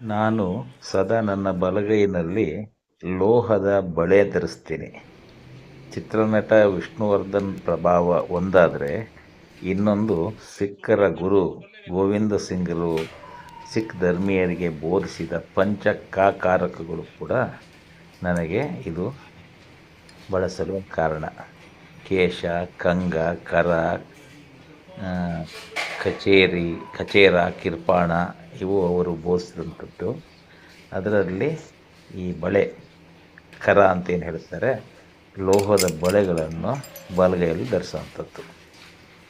ನಾನು ಸದಾ ನನ್ನ ಬಲಗೈನಲ್ಲಿ ಲೋಹದ ಬಳೆ ಧರಿಸ್ತೀನಿ. ಚಿತ್ರನಟ ವಿಷ್ಣುವರ್ಧನ್ ಪ್ರಭಾವ ಒಂದಾದರೆ ಇನ್ನೊಂದು ಸಿಖ್ಖರ ಗುರು ಗೋವಿಂದ ಸಿಂಗರು, ಸಿಖ್ ಧರ್ಮೀಯರಿಗೆ ಬೋಧಿಸಿದ ಪಂಚಕಾಕಾರಕಗಳು ಕೂಡ ನನಗೆ ಇದು ಬಳಸಲು ಕಾರಣ. ಕೇಶ, ಕಂಗ, ಕರ ಕಚೇರಿ, ಕಚೇರ, ಕಿರ್ಪಾಣ ಇವು ಅವರು ಬೋಧಿಸಿದಂಥದ್ದು ಅದರಲ್ಲಿ ಈ ಬಳೆ, ಕರ ಅಂತ ಏನು ಹೇಳ್ತಾರೆ, ಲೋಹದ ಬಳೆಗಳನ್ನು ಬಲಗೈಯಲ್ಲಿ ಧರಿಸುವಂಥದ್ದು.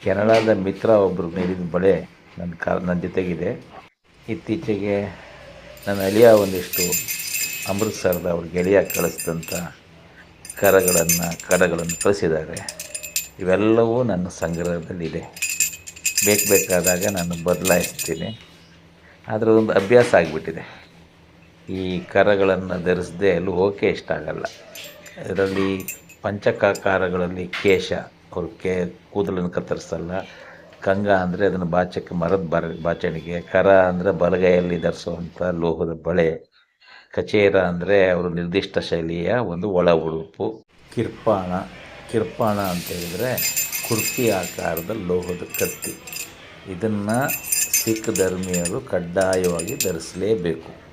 ಕೆನಡಾದ ಮಿತ್ರ ಒಬ್ಬರು ನೀಡಿದ ಬಳೆ ನನ್ನ ಕಾ, ನನ್ನ ಜೊತೆಗಿದೆ. ಇತ್ತೀಚೆಗೆ ನನ್ನ ಅಳಿಯ ಒಂದಿಷ್ಟು ಅಮೃತ್ಸರದ ಅವ್ರ ಗೆಳೆಯ ಕಳಿಸಿದಂಥ ಕರಗಳನ್ನು, ಕಡಗಳನ್ನು ಕಳಿಸಿದ್ದಾರೆ. ಇವೆಲ್ಲವೂ ನನ್ನ ಸಂಗ್ರಹದಲ್ಲಿದೆ. ಬೇಕು ಬೇಕಾದಾಗ ನಾನು ಬದಲಾಯಿಸ್ತೀನಿ. ಆದರೆ ಒಂದು ಅಭ್ಯಾಸ ಆಗಿಬಿಟ್ಟಿದೆ. ಈ ಕರಗಳನ್ನು ಧರಿಸದೆ ಎಲ್ಲೂ ಹೋಗೋಕ್ಕೆ ಇಷ್ಟ ಆಗಲ್ಲ. ಇದರಲ್ಲಿ ಪಂಚಕಾಕಾರಗಳಲ್ಲಿ ಕೇಶ, ಅವರು ಕೇ, ಕೂದಲನ್ನು ಕತ್ತರಿಸಲ್ಲ. ಕಂಗ ಅಂದರೆ ಅದನ್ನು ಬಾಚಕ್ಕೆ ಮರದ ಬರ, ಬಾಚಣಿಗೆ, ಕರ ಅಂದರೆ ಬಲಗೈಯಲ್ಲಿ ಧರಿಸುವಂಥ ಲೋಹದ ಬಳೆ, ಕಚೇರ ಅಂದರೆ ಅವರು ನಿರ್ದಿಷ್ಟ ಶೈಲಿಯ ಒಂದು ಒಳ ಉಡುಪು. ಕಿರ್ಪಾಣ ಕಿರ್ಪಾಣ ಅಂತ ಹೇಳಿದರೆ ಕುರ್ಪಿ ಆಕಾರದ ಲೋಹದ ಕತ್ತಿ. ಇದನ್ನು ಸಿಖ್ ಧರ್ಮೀಯರು ಕಡ್ಡಾಯವಾಗಿ ಧರಿಸಲೇಬೇಕು.